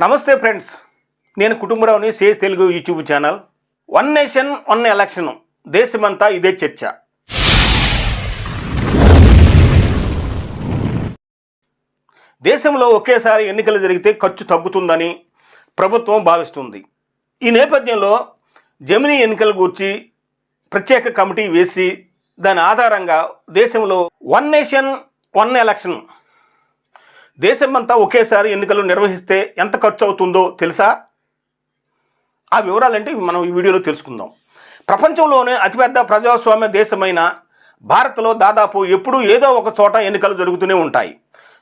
నమస్తే ఫ్రెండ్స్. నేను కుటుంబరావుని Sage Telugu YouTube channel. One nation one election. దేశమంతా ఇదే చర్చ. దేశంలో ఒకేసారి ఎన్నికలు జరిగితే ఖర్చు తగ్గుతుందని ప్రభుత్వం భావిస్తుంది. ఈ నేపథ్యంలో జమినీ ఎన్నికల గూర్చి ప్రత్యేక కమిటీ వేసి దాని ఆధారంగా దేశంలో వన్ నేషన్ వన్ ఎలక్షన్ దేశమంతా ఒకేసారి ఎన్నికలు నిర్వహిస్తే ఎంత ఖర్చు అవుతుందో తెలుసా? ఆ వివరాలంటే మనం ఈ వీడియోలో తెలుసుకుందాం. ప్రపంచంలోనే అతిపెద్ద ప్రజాస్వామ్య దేశమైన భారత్లో దాదాపు ఎప్పుడూ ఏదో ఒక చోట ఎన్నికలు జరుగుతూనే ఉంటాయి.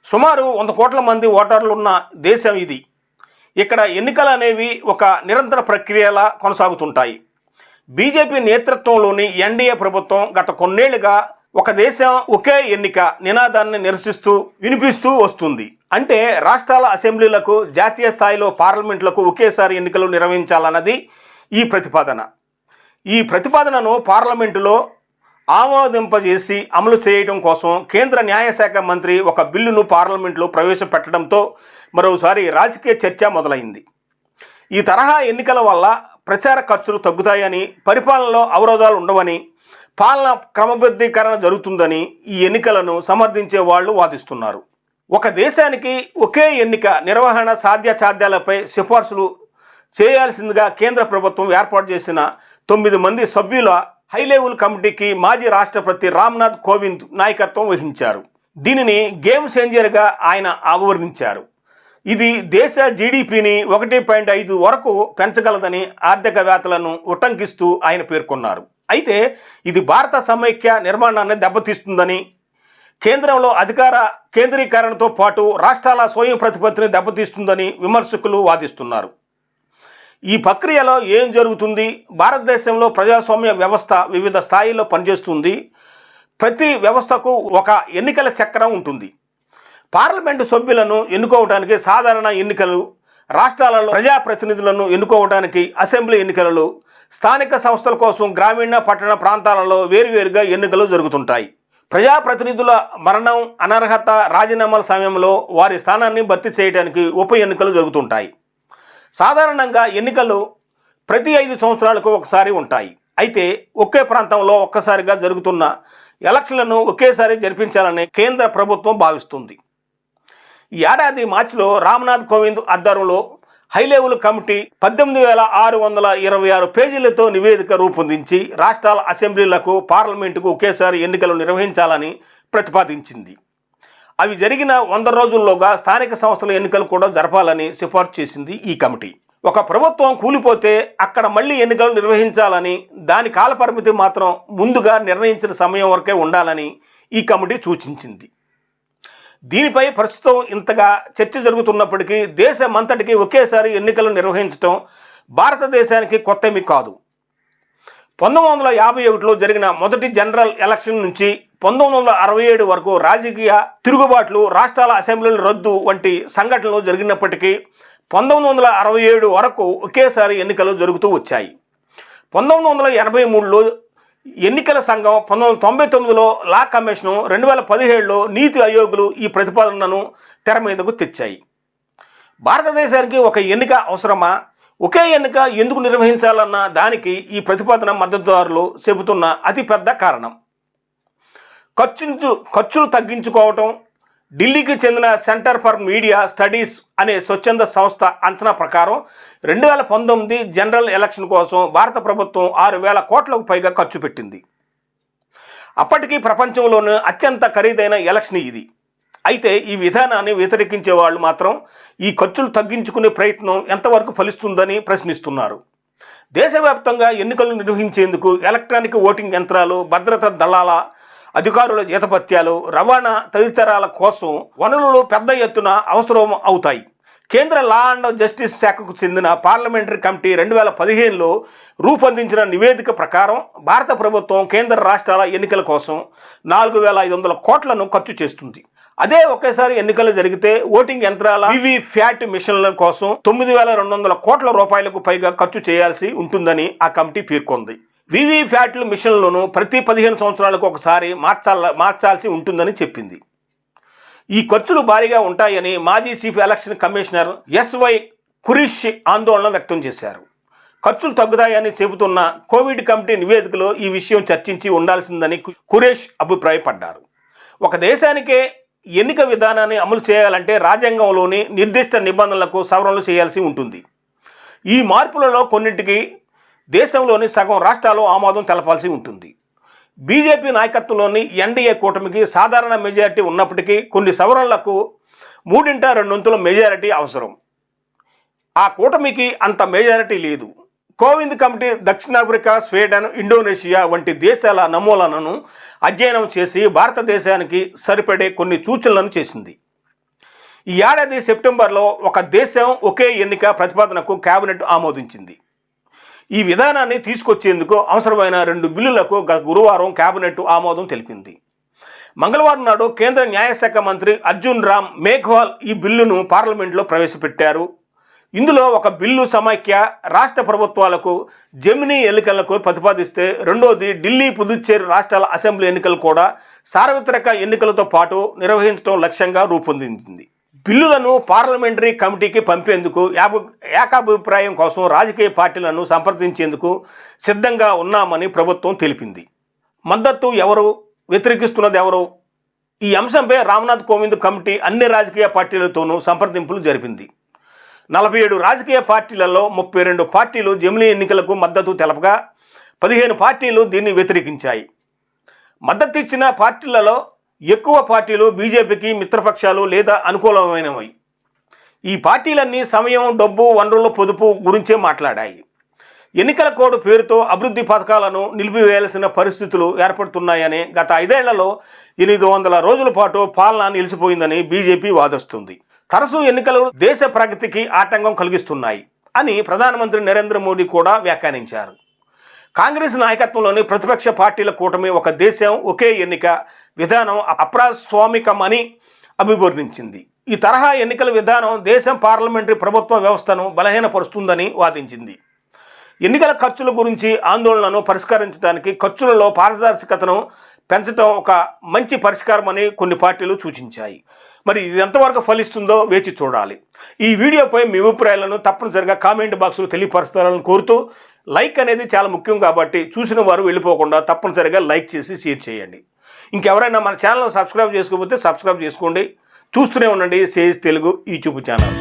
సుమారు వంద కోట్ల మంది ఓటర్లు ఉన్న దేశం ఇది. ఇక్కడ ఎన్నికలు అనేవి ఒక నిరంతర ప్రక్రియలా కొనసాగుతుంటాయి. బీజేపీ నేతృత్వంలోని ఎన్డీఏ ప్రభుత్వం గత కొన్నేళ్ళుగా ఒక దేశం ఒకే ఎన్నిక నినాదాన్ని నిరసిస్తూ వినిపిస్తూ వస్తుంది. అంటే రాష్ట్రాల అసెంబ్లీలకు జాతీయ స్థాయిలో పార్లమెంట్లకు ఒకేసారి ఎన్నికలు నిర్వహించాలన్నది ఈ ప్రతిపాదన. ఈ ప్రతిపాదనను పార్లమెంటులో ఆమోదింపజేసి అమలు చేయడం కోసం కేంద్ర న్యాయశాఖ మంత్రి ఒక బిల్లును పార్లమెంట్లో ప్రవేశపెట్టడంతో మరోసారి రాజకీయ చర్చ మొదలైంది. ఈ తరహా ఎన్నికల వల్ల ప్రచార ఖర్చులు తగ్గుతాయని పరిపాలనలో అవరోధాలు ఉండవని పాలన క్రమబద్ధీకరణ జరుగుతుందని ఈ ఎన్నికలను సమర్థించే వాళ్ళు వాదిస్తున్నారు. ఒక దేశానికి ఒకే ఎన్నిక నిర్వహణ సాధ్యాసాధ్యాలపై సిఫార్సులు చేయాల్సిందిగా కేంద్ర ప్రభుత్వం ఏర్పాటు చేసిన తొమ్మిది మంది సభ్యుల హై లెవెల్ కమిటీకి మాజీ రాష్ట్రపతి రామ్నాథ్ కోవింద్ నాయకత్వం వహించారు. దీనిని గేమ్ చేంజర్గా ఆయన ఆవర్ణించారు. ఇది దేశ జీడిపిని ఒకటి పాయింట్ ఐదు వరకు పెంచగలదని ఆర్థికవేత్తలను ఉటంకిస్తూ ఆయన పేర్కొన్నారు. అయితే ఇది భారత సమైక్య నిర్మాణాన్ని దెబ్బతీస్తుందని కేంద్రంలో అధికార కేంద్రీకరణతో పాటు రాష్ట్రాల స్వయం ప్రతిపత్తిని దెబ్బతీస్తుందని విమర్శకులు వాదిస్తున్నారు. ఈ ప్రక్రియలో ఏం జరుగుతుంది? భారతదేశంలో ప్రజాస్వామ్య వ్యవస్థ వివిధ స్థాయిల్లో పనిచేస్తుంది. ప్రతి వ్యవస్థకు ఒక ఎన్నికల చక్రం ఉంటుంది. పార్లమెంటు సభ్యులను ఎన్నుకోవడానికి సాధారణ ఎన్నికలు రాష్ట్రాలలో ప్రజాప్రతినిధులను ఎన్నుకోవడానికి అసెంబ్లీ ఎన్నికలలో స్థానిక సంస్థల కోసం గ్రామీణ పట్టణ ప్రాంతాలలో వేరువేరుగా ఎన్నికలు జరుగుతుంటాయి. ప్రజాప్రతినిధుల మరణం అనర్హత రాజీనామాల సమయంలో వారి స్థానాన్ని భర్తీ చేయడానికి ఉప ఎన్నికలు జరుగుతుంటాయి. సాధారణంగా ఎన్నికలు ప్రతి ఐదు సంవత్సరాలకు ఒకసారి ఉంటాయి. అయితే ఒకే ప్రాంతంలో ఒక్కసారిగా జరుగుతున్న ఎలక్షన్లను ఒకేసారి జరిపించాలని కేంద్ర ప్రభుత్వం భావిస్తుంది. ఈ ఏడాది మార్చిలో రామ్నాథ్ కోవింద్ ఆధ్వర్యంలో హై లెవెల్ కమిటీ పద్దెనిమిది వేల ఆరు వందల ఇరవై ఆరు పేజీలతో నివేదిక రూపొందించి రాష్ట్రాల అసెంబ్లీలకు పార్లమెంటుకు ఒకేసారి ఎన్నికలు నిర్వహించాలని ప్రతిపాదించింది. అవి జరిగిన వంద రోజుల్లోగా స్థానిక సంస్థల ఎన్నికలు కూడా జరపాలని సిఫార్సు చేసింది ఈ కమిటీ. ఒక ప్రభుత్వం కూలిపోతే అక్కడ మళ్ళీ ఎన్నికలు నిర్వహించాలని దాని కాలపరిమితి మాత్రం ముందుగా నిర్ణయించిన సమయం వరకే ఉండాలని ఈ కమిటీ సూచించింది. దీనిపై ప్రస్తుతం ఇంతగా చర్చ జరుగుతున్నప్పటికీ దేశమంతటికి ఒకేసారి ఎన్నికలు నిర్వహించడం భారతదేశానికి కొత్తమి కాదు. పంతొమ్మిది వందల యాభై ఒకటిలో జరిగిన మొదటి జనరల్ ఎలక్షన్ నుంచి పంతొమ్మిది వందల అరవై ఏడు వరకు రాజకీయ తిరుగుబాట్లు రాష్ట్రాల అసెంబ్లీల రద్దు వంటి సంఘటనలు జరిగినప్పటికీ పంతొమ్మిది వందల అరవై ఏడు వరకు ఒకేసారి ఎన్నికలు జరుగుతూ వచ్చాయి. పంతొమ్మిది వందల ఎనభై మూడులో ఎన్నికల సంఘం పంతొమ్మిది వందల తొంభై తొమ్మిదిలో లా కమిషను రెండు వేల పదిహేడులో నీతి ఆయోగులు ఈ ప్రతిపాదనను తెర మీదకు తెచ్చాయి. భారతదేశానికి ఒక ఎన్నిక అవసరమా? ఒకే ఎన్నిక ఎందుకు నిర్వహించాలన్న దానికి ఈ ప్రతిపాదన మద్దతుదారులు చెబుతున్న అతిపెద్ద కారణం. ఖర్చు ఖర్చులు తగ్గించుకోవటం ఢిల్లీకి చెందిన సెంటర్ ఫర్ మీడియా స్టడీస్ అనే స్వచ్ఛంద సంస్థ అంచనా ప్రకారం రెండు వేల పంతొమ్మిది జనరల్ ఎలక్షన్ కోసం భారత ప్రభుత్వం ఆరు వేల కోట్లకు పైగా ఖర్చు పెట్టింది. అప్పటికీ ప్రపంచంలోనే అత్యంత ఖరీదైన ఎలక్షన్ ఇది. అయితే ఈ విధానాన్ని వ్యతిరేకించే వాళ్ళు మాత్రం ఈ ఖర్చులు తగ్గించుకునే ప్రయత్నం ఎంతవరకు ఫలిస్తుందని ప్రశ్నిస్తున్నారు. దేశవ్యాప్తంగా ఎన్నికలు నిర్వహించేందుకు ఎలక్ట్రానిక్ ఓటింగ్ యంత్రాలు భద్రతా దళాల అధికారుల జీతభత్యాలు రవాణా తదితరాల కోసం వనరులు పెద్ద ఎత్తున అవసరం అవుతాయి. కేంద్ర లా అండ్ జస్టిస్ శాఖకు చెందిన పార్లమెంటరీ కమిటీ రెండు వేల పదిహేనులో రూపొందించిన నివేదిక ప్రకారం భారత ప్రభుత్వం కేంద్ర రాష్ట్రాల ఎన్నికల కోసం నాలుగు వేల ఐదు వందల కోట్లను ఖర్చు చేస్తుంది. అదే ఒకేసారి ఎన్నికలు జరిగితే ఓటింగ్ యంత్రాల వివి ఫ్యాట్ మిషన్ల కోసం తొమ్మిది వేల రెండు వందల కోట్ల రూపాయలకు పైగా ఖర్చు చేయాల్సి ఉంటుందని ఆ కమిటీ పేర్కొంది. వివిప్యాట్లు మిషన్లను ప్రతి పదిహేను సంవత్సరాలకు ఒకసారి మార్చాల మార్చాల్సి ఉంటుందని చెప్పింది. ఈ ఖర్చులు భారీగా ఉంటాయని మాజీ chief election commissioner SY Qureshi ఆందోళన వ్యక్తం చేశారు. ఖర్చులు తగ్గుతాయని చెబుతున్న కోవిడ్ కమిటీ నివేదికలో ఈ విషయం చర్చించి ఉండాల్సిందని కురేష్ అభిప్రాయపడ్డారు. ఒక దేశానికే ఎన్నిక విధానాన్ని అమలు చేయాలంటే రాజ్యాంగంలోని నిర్దిష్ట నిబంధనలకు సవరణలు చేయాల్సి ఉంటుంది. ఈ మార్పులలో కొన్నింటికి దేశంలోని సగం రాష్ట్రాలు ఆమోదం తెలపాల్సి ఉంటుంది. బీజేపీ నాయకత్వంలోని ఎన్డీఏ కూటమికి సాధారణ మెజారిటీ ఉన్నప్పటికీ కొన్ని సవరణలకు మూడింట రెండొంతుల మెజారిటీ అవసరం. ఆ కూటమికి అంత మెజారిటీ లేదు. కోవింద్ కమిటీ దక్షిణాఫ్రికా స్వీడన్ ఇండోనేషియా వంటి దేశాల నమూనాలను అధ్యయనం చేసి భారతదేశానికి సరిపడే కొన్ని సూచనలను చేసింది. ఈ ఏడాది సెప్టెంబర్లో ఒక దేశం ఒకే ఎన్నిక ప్రతిపాదనకు కేబినెట్ ఆమోదించింది. ఈ విధానాన్ని తీసుకొచ్చేందుకు అవసరమైన రెండు బిల్లులకు గత గురువారం కేబినెట్ ఆమోదం తెలిపింది. మంగళవారం నాడు కేంద్ర న్యాయశాఖ మంత్రి అర్జున్ రామ్ మేఘ్వాల్ ఈ బిల్లును పార్లమెంట్లో ప్రవేశపెట్టారు. ఇందులో ఒక బిల్లు సమైక్య రాష్ట్ర ప్రభుత్వాలకు జమినీ ఎన్నికలకు ప్రతిపాదిస్తే రెండోది ఢిల్లీ పుదుచ్చేరి రాష్ట్రాల అసెంబ్లీ ఎన్నికలు కూడా సార్వత్రిక ఎన్నికలతో పాటు నిర్వహించడం లక్ష్యంగా రూపొందించింది బిల్లులను పార్లమెంటరీ కమిటీకి పంపేందుకు యాభ ఏకాభిప్రాయం కోసం రాజకీయ పార్టీలను సంప్రదించేందుకు సిద్ధంగా ఉన్నామని ప్రభుత్వం తెలిపింది. మద్దతు ఎవరు? వ్యతిరేకిస్తున్నది ఎవరు? ఈ అంశంపై రామ్నాథ్ కోవింద్ కమిటీ అన్ని రాజకీయ పార్టీలతోనూ సంప్రదింపులు జరిపింది. నలభై ఏడు రాజకీయ పార్టీలలో ముప్పై రెండు పార్టీలు జమిలీ ఎన్నికలకు మద్దతు తెలపగా పదిహేను పార్టీలు దీన్ని వ్యతిరేకించాయి. మద్దతు ఇచ్చిన పార్టీలలో ఎక్కువ పార్టీలు బీజేపీకి మిత్రపక్షాలు లేదా అనుకూలమైనవి. ఈ పార్టీలన్నీ సమయం డబ్బు వనరుల పొదుపు గురించే మాట్లాడాయి. ఎన్నికల కోడ్ పేరుతో అభివృద్ధి పథకాలను నిలిపివేయాల్సిన పరిస్థితులు ఏర్పడుతున్నాయని గత ఐదేళ్ళలో ఎనిమిది వందల రోజుల పాటు పాలన నిలిచిపోయిందని బీజేపీ వాదిస్తుంది. తరచూ ఎన్నికలు దేశ ప్రగతికి ఆటంకం కలిగిస్తున్నాయి అని ప్రధానమంత్రి నరేంద్ర మోడీ కూడా వ్యాఖ్యానించారు. కాంగ్రెస్ నాయకత్వంలోని ప్రతిపక్ష పార్టీల కూటమి ఒక దేశం ఒకే ఎన్నిక విధానం అప్రాస్వామికమని అభివర్ణించింది. ఈ తరహా ఎన్నికల విధానం దేశం పార్లమెంటరీ ప్రభుత్వ వ్యవస్థను బలహీనపరుస్తుందని వాదించింది. ఎన్నికల ఖర్చుల గురించి ఆందోళనను పరిష్కరించడానికి ఖర్చులలో పారదర్శకతను పెంచడం ఒక మంచి పరిష్కారమని కొన్ని పార్టీలు సూచించాయి. మరి ఇది ఎంతవరకు ఫలిస్తుందో వేచి చూడాలి. ఈ వీడియోపై మీ అభిప్రాయాలను తప్పనిసరిగా కామెంట్ బాక్స్లో తెలియపరుస్తారని కోరుతూ లైక్ అనేది చాలా ముఖ్యం కాబట్టి చూసిన వారు వెళ్ళిపోకుండా తప్పనిసరిగా లైక్ చేసి షేర్ చేయండి. ఇంకెవరైనా మన ఛానల్ సబ్స్క్రైబ్ చేసుకోకపోతే సబ్స్క్రైబ్ చేసుకోండి. చూస్తూనే ఉండండి. Sage Telugu YouTube channel.